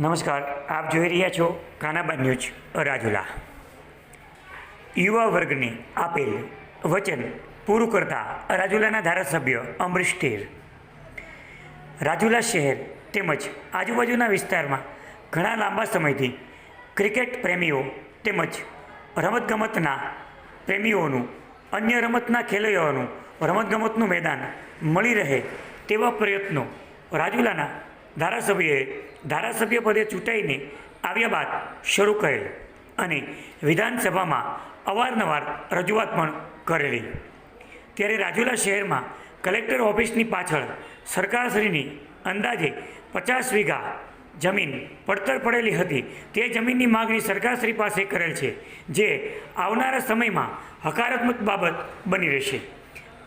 નમસ્કાર, આપ જોઈ રહ્યા છો કાનાબા ન્યૂઝ, રાજુલા. યુવા વર્ગને આપેલ વચન પૂરું કરતા રાજુલાના ધારાસભ્ય અમરીશ ટેર રાજુલા શહેર તેમજ આજુબાજુના વિસ્તારમાં ઘણા લાંબા સમયથી ક્રિકેટ પ્રેમીઓ તેમજ રમતગમતના પ્રેમીઓનું, અન્ય રમતના ખેલૈયાઓનું રમતગમતનું મેદાન મળી રહે તેવા પ્રયત્નો રાજુલાના ધારાસભ્યએ ધારાસભ્ય પદે ચૂંટાઈને આવ્યા બાદ શરૂ કરેલ અને વિધાનસભામાં અવારનવાર રજૂઆત પણ કરેલી. ત્યારે રાજુલા શહેરમાં કલેક્ટર ઓફિસની પાછળ સરકારશ્રીની અંદાજે પચાસ વીઘા જમીન પડતર પડેલી હતી. તે જમીનની માગણી સરકારશ્રી પાસે કરેલ છે, જે આવનારા સમયમાં હકારાત્મક બાબત બની રહેશે.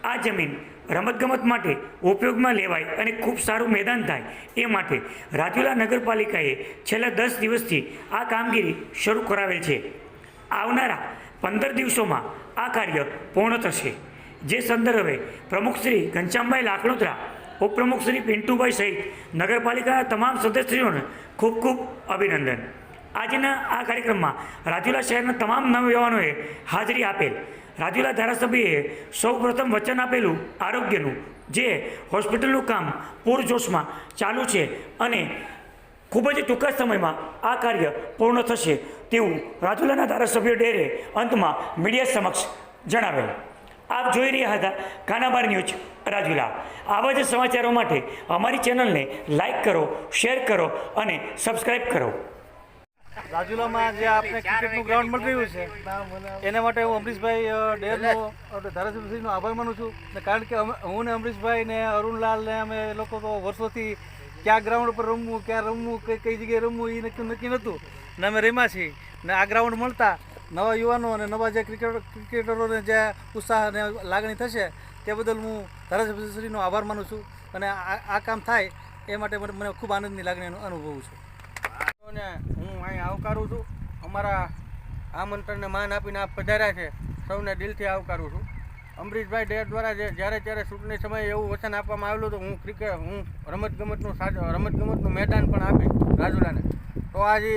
આ જમીન રમતગમત માટે ઉપયોગમાં લેવાય અને ખૂબ સારું મેદાન થાય એ માટે રાજુલા નગરપાલિકાએ છેલ્લા દસ દિવસથી આ કામગીરી શરૂ કરાવેલ છે. આવનારા પંદર દિવસોમાં આ કાર્ય પૂર્ણ થશે. જે સંદર્ભે પ્રમુખ શ્રી ઘનશ્યામભાઈ લાકડોદરા ઉપપ્રમુખ શ્રી પિન્ટુભાઈ સહિત નગરપાલિકાના તમામ સદસ્યોને ખૂબ ખૂબ અભિનંદન. આજના આ કાર્યક્રમમાં રાજુલા શહેરના તમામ નવયુવાનોએ હાજરી આપેલ રાજુલા ધારાસભ્યએ સૌપ્રથમ વચન આપેલું આરોગ્યનું, જે હોસ્પિટલનું કામ પૂરજોશમાં ચાલુ છે અને ખૂબ જ ટૂંકા સમયમાં આ કાર્ય પૂર્ણ થશે તેવું રાજુલાના ધારાસભ્ય ડેરે અંતમાં મીડિયા સમક્ષ જણાવેલ. આપ જોઈ રહ્યા હતા કાનાબાર ન્યૂઝ, રાજુલા. આવા જ સમાચારો માટે અમારી ચેનલને લાઈક કરો, શેર કરો અને સબસ્ક્રાઈબ કરો. રાજુલામાં જે આપણે ક્રિકેટનું ગ્રાઉન્ડ મળી રહ્યું છે, એના માટે હું અમરીશભાઈ ડેરનો ધારાસભ્યશ્રીનો આભાર માનું છું. ને કારણ કે હું ને અમરીશભાઈ ને અરુણલાલ ને અમે લોકો તો વર્ષોથી ક્યાં ગ્રાઉન્ડ પર રમવું, ક્યાં રમવું, કઈ કઈ જગ્યાએ રમવું એ નક્કી નક્કી નહોતું. ને અમે રમ્યા છીએ. ને આ ગ્રાઉન્ડ મળતા નવા યુવાનો અને નવા જે ક્રિકેટર ક્રિકેટરોને જે ઉત્સાહ અને લાગણી થશે, તે બદલ હું ધારાસભ્યશ્રીનો આભાર માનું છું. અને આ કામ થાય, એ માટે મને ખૂબ આનંદની લાગણી અનુભવું છું. હું અહીં આવકારું છું. અમારા આમંત્રણને માન આપીને આપ પધાર્યા છે. સૌને દિલથી આવકારું છું. અમરીશભાઈ ડેર દ્વારા જે જ્યારે ત્યારે ચૂંટણી સમયે એવું વચન આપવામાં આવેલું હતું, હું ક્રિકેટ હું રમતગમતનું રમતગમતનું મેદાન પણ આપીશ રાજુલાને. તો આજે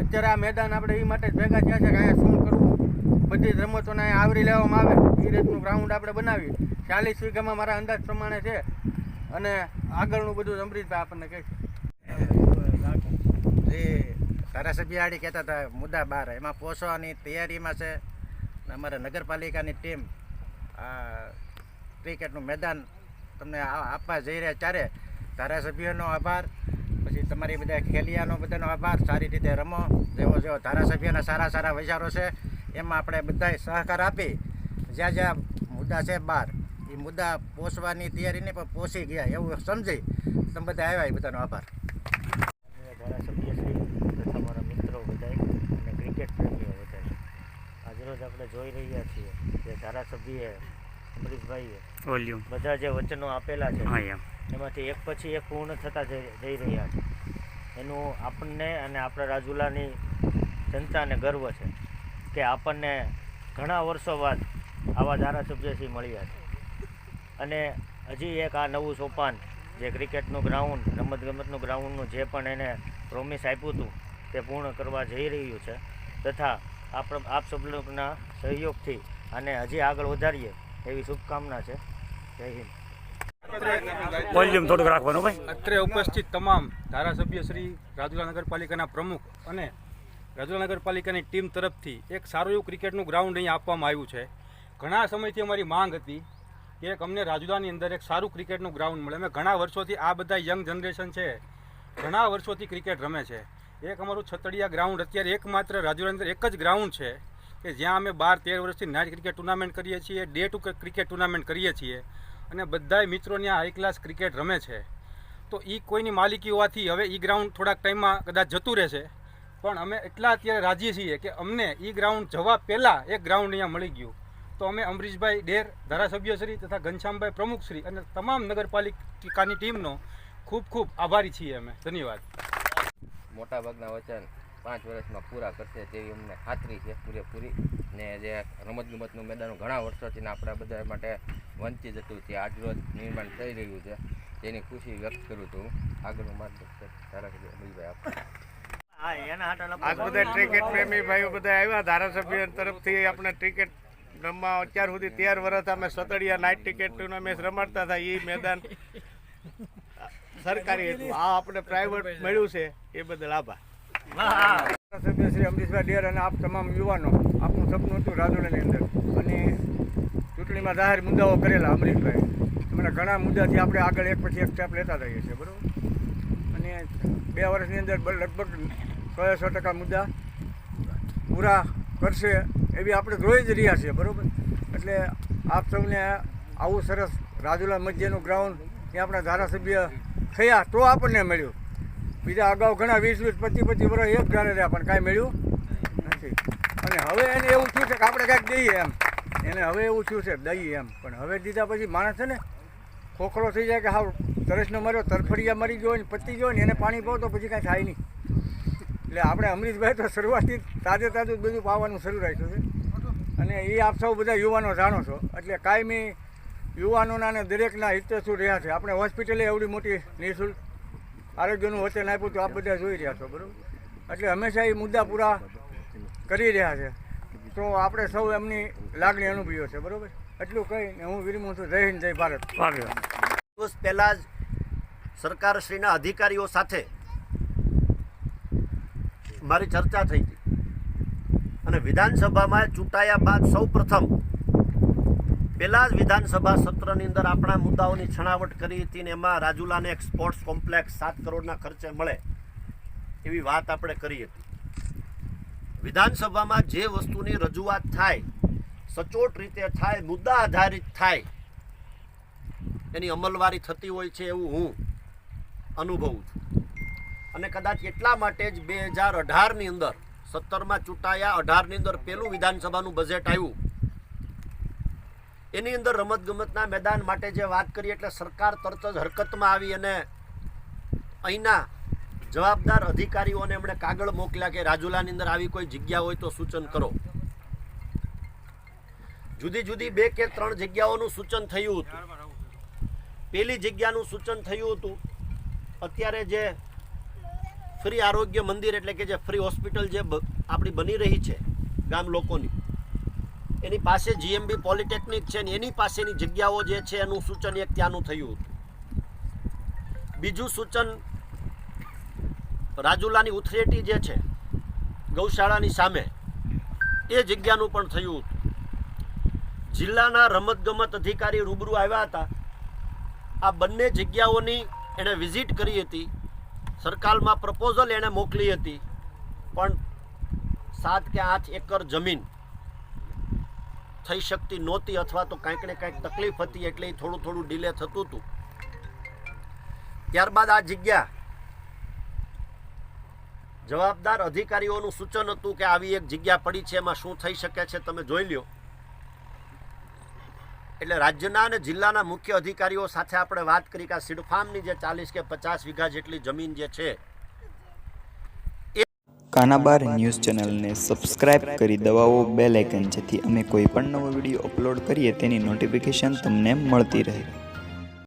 અત્યારે આ મેદાન આપણે એ માટે જ ભેગા થયા છે કે અહીંયા શું કરવું? બધી જ રમતોને અહીંયા આવરી લેવામાં આવે. એ રીતનું ગ્રાઉન્ડ આપણે બનાવીએ. ચાલીસ વીઘામાં મારા અંદાજ પ્રમાણે છે. અને આગળનું બધું અમરીશભાઈ આપણને કહે છે. જે ધારાસભ્ય આડી કહેતા હતા, મુદ્દા બાર. એમાં પહોંચવાની તૈયારીમાં છે અમારા નગરપાલિકાની ટીમ ક્રિકેટનું મેદાન તમને આપવા જઈ રહ્યા ત્યારે ધારાસભ્યનો આભાર. પછી તમારી બધા ખેલિયાનો બધાનો આભાર. સારી રીતે રમો. જેવો જેવો ધારાસભ્યના સારા સારા વિચારો છે, એમાં આપણે બધાએ સહકાર આપી. જ્યાં જ્યાં મુદ્દા છે બહાર એ મુદ્દા પહોંચવાની તૈયારીને પણ પહોંચી ગયા. એવું સમજી તમે બધા આવ્યા એ બધાનો આભાર ધારાસભ્યશ્રી તથા મારા મિત્રો બધાય અને ક્રિકેટ પ્રેમીઓ બધાય આજરોજ આપણે જોઈ રહ્યા છીએ. કે ધારાસભ્યએ અમરીશભાઈએ વોલ્યુમ બધા જે વચનો આપેલા છે એમાંથી એક પછી એક પૂર્ણ થતા જઈ જઈ રહ્યા છે. એનું આપણને અને આપણા રાજુલાની જનતાને ગર્વ છે કે આપણને ઘણા વર્ષો બાદ આવા ધારાસભ્યથી મળ્યા છે. અને હજી એક આ નવું સોપાન જે ક્રિકેટનું ગ્રાઉન્ડ રમતગમતનું ગ્રાઉન્ડનું જે પણ એને પ્રોમિસ આપ્યું હતું તે પૂર્ણ કરવા જઈ રહ્યું છે. તથા આપ આપ સૌના સહયોગથી અને હજી આગળ વધારીએ એવી શુભકામના છે. જય હિન્દ. વોલ્યુમ થોડુંક રાખવાનું ભાઈ. અત્રે ઉપસ્થિત તમામ ધારાસભ્ય શ્રી રાજુલા નગરપાલિકાના પ્રમુખ અને રાજુલા નગરપાલિકાની ટીમ તરફથી એક સારું એવું ક્રિકેટનું ગ્રાઉન્ડ અહીં આપવામાં આવ્યું છે. ઘણા સમયથી અમારી માંગ હતી કે એક અમને રાજુલાની અંદર એક સારું ક્રિકેટનું ગ્રાઉન્ડ મળે. અમે ઘણા વર્ષોથી આ બધા યંગ જનરેશન છે. ઘણા વર્ષોથી ક્રિકેટ રમે છે. એક અમારું છતડિયા ગ્રાઉન્ડ અત્યારે એકમાત્ર અંદર એક જ ગ્રાઉન્ડ છે કે જ્યાં અમે બાર, તેર વર્ષથી નાઇટ ક્રિકેટ ટુર્નામેન્ટ કરીએ છીએ ડે ટુ ક્રિકેટ ટુર્નામેન્ટ કરીએ છીએ અને બધાય મિત્રો ત્યાં હાઈ ક્લાસ ક્રિકેટ રમે છે. તો એ કોઈની માલિકી હોવાથી હવે એ ગ્રાઉન્ડ થોડાક ટાઈમમાં કદાચ જતું રહેશે. પણ અમે એટલા અત્યારે રાજી છીએ કે અમને એ ગ્રાઉન્ડ જવા પહેલાં એક ગ્રાઉન્ડ અહીંયા મળી ગયું. તો અમે અમરીશભાઈ ડેર, ધારાસભ્યશ્રી તથા ઘનશ્યામભાઈ પ્રમુખશ્રી અને તમામ નગરપાલિકાની ટીમનો ખૂબ ખૂબ આભારી છીએ અમે. ધન્યવાદ. મોટાભાગના વચન પાંચ વર્ષમાં પૂરા કરશે તેવી અમને ખાતરી છે પૂરેપૂરી. ને જે રમતગમતનું મેદાન ઘણા વર્ષોથી આપણા બધા માટે વંચિત હતું તે આજરોજ નિર્માણ થઈ રહ્યું છે. તેની ખુશી વ્યક્ત કરું છું આગળનું માર્ગદર્શન ધારાસભ્ય અમીભાઈ આજ બધા ક્રિકેટ પ્રેમી ભાઈઓ બધા આવ્યા ધારાસભ્ય તરફથી આપણે ક્રિકેટ રમવા અત્યાર સુધી તેર વર્ષ અમે સતડિયા નાઇટ ક્રિકેટ મેચ રમાડતા હતા એ મેદાન સરકારી હતું. આ આપણે પ્રાઇવેટ મળ્યું છે. એ બદલ આભાર. સભ્ય શ્રી અમરીશભાઈ ડેર અને આપ તમામ યુવાનો આપનું સપનું હતું રાજુલાની અંદર. અને ચૂંટણીમાં જાહેર મુદ્દાઓ કરેલા અમરીશભાઈ. એમના ઘણા મુદ્દાથી આપણે આગળ એક પછી એક સ્ટેપ લેતા રહીએ છીએ બરાબર? અને બે વર્ષની અંદર લગભગ સો સો ટકા મુદ્દા પૂરા કરશે એવી આપણે જોઈ જ રહ્યા છીએ બરાબર? એટલે આપ સૌને આવું સરસ રાજુલા મધ્યનું ગ્રાઉન્ડ ત્યાં આપણા ધારાસભ્ય થયા તો આપણને મળ્યું. બીજા અગાઉ ઘણા વીસ વીસ પચીસ પચીસ વર્ષ એક જાણે રહ્યા, પણ કાંઈ મળ્યું નથી. અને હવે એને એવું થયું છે કે આપણે કાંઈક દઈએ એમ. એને હવે એવું થયું છે, દઈએ એમ. પણ હવે દીધા પછી માણસ છે ને, ખોખરો થઈ જાય કે હા તરસનો મર્યો, તરફડિયા મરી ગયો ને, પતી ગયો ને, એને પાણી પાવ તો પછી કાંઈ થાય નહીં. એટલે આપણે અમરીશભાઈ તો શરૂઆતથી તાજે તાજું બધું પાવાનું શરૂ રાખ્યું છે. અને એ આપ સૌ બધા યુવાનો જાણો છો. એટલે કાયમી યુવાનોના અને દરેકના હિતેશુ રહ્યા છે. આપણે હોસ્પિટલે એવડી મોટી નિઃશુલ્ક આરોગ્યનું વચન આપ્યું તો આપ બધા જોઈ રહ્યા છો બરાબર? એટલે હંમેશા એ મુદ્દા પૂરા કરી રહ્યા છે. તો આપણે સૌ એમની લાગણી અનુભવીઓ છે બરાબર? એટલું કહીને હું વિરમું છું. જય હિન્દ જય ભારત. દિવસ પહેલાં જ સરકારશ્રીના અધિકારીઓ સાથે મારી ચર્ચા થઈ હતી. અને વિધાનસભામાં ચૂંટાયા બાદ સૌ પ્રથમ પહેલાં જ વિધાનસભા સત્રની અંદર આપણા મુદ્દાઓની છણાવટ કરી હતી ને એમાં રાજુલાને એક સ્પોર્ટ્સ કોમ્પ્લેક્સ સાત કરોડના ખર્ચે મળે એવી વાત આપણે કરી હતી. વિધાનસભામાં જે વસ્તુની રજૂઆત થાય, સચોટ રીતે થાય, મુદ્દા આધારિત થાય, એની અમલવારી થતી હોય છે એવું હું અનુભવું છું. અને કદાચ એટલા માટે જ બે હજાર અઢારની અંદર સત્તરમાં ચૂંટાયા, અઢારની અંદર પહેલું વિધાનસભાનું બજેટ આવ્યું. એની અંદર રમતગમતના મેદાન માટે જે વાત કરી એટલે સરકાર તરત જ હરકતમાં આવી અને અહીંના જવાબદાર અધિકારીઓને એમણે કાગળ મોકલ્યા કે રાજુલાની અંદર આવી કોઈ જગ્યા હોય તો સૂચન કરો. જુદી જુદી બે કે ત્રણ જગ્યાઓનું સૂચન થયું હતું. પેલી જગ્યાનું સૂચન થયું હતું. અત્યારે જે ફ્રી આરોગ્ય મંદિર એટલે કે જે ફ્રી હોસ્પિટલ જે આપણી બની રહી છે ગામ લોકોની એની પાસે જીએમબી પોલિટેકનિક છે ને એની પાસેની જગ્યાઓ જે છે એનું સૂચન એક ત્યાંનું થયું હતું. બીજું સૂચન રાજુલાની ઉથરેટી જે છે, ગૌશાળાની સામે, એ જગ્યાનું પણ થયું હતું. જિલ્લાના રમતગમત અધિકારી રૂબરૂ આવ્યા હતા. આ બંને જગ્યાઓની એણે વિઝિટ કરી હતી. સરકારમાં પ્રપોઝલ એણે મોકલી હતી. પણ સાત કે આઠ એકર જમીન થઈ શકતી નહોતી અથવા તો કાંઈક ને કાંઈક તકલીફ હતી એટલે થોડું થોડું ડિલે થતું હતું. ત્યારબાદ આ જગ્યા જવાબદાર અધિકારીઓનું સૂચન હતું કે આવી એક જગ્યા પડી છે, એમાં શું થઈ શકે છે તમે જોઈ લ્યો. એટલે રાજ્યના અને જિલ્લાના મુખ્ય અધિકારીઓ સાથે આપણે વાત કરી કે આ સીડફાર્મની જે ચાલીસ કે પચાસ વીઘા જેટલી જમીન જે છે કાનાબાર ન્યૂઝ ચેનલને સબસ્ક્રાઇબ કરી દબાવો, બેલ આઇકન જેથી અમે કોઈ પણ નવો વીડિયો અપલોડ કરીએ તેની નોટિફિકેશન તમને મળતી રહે.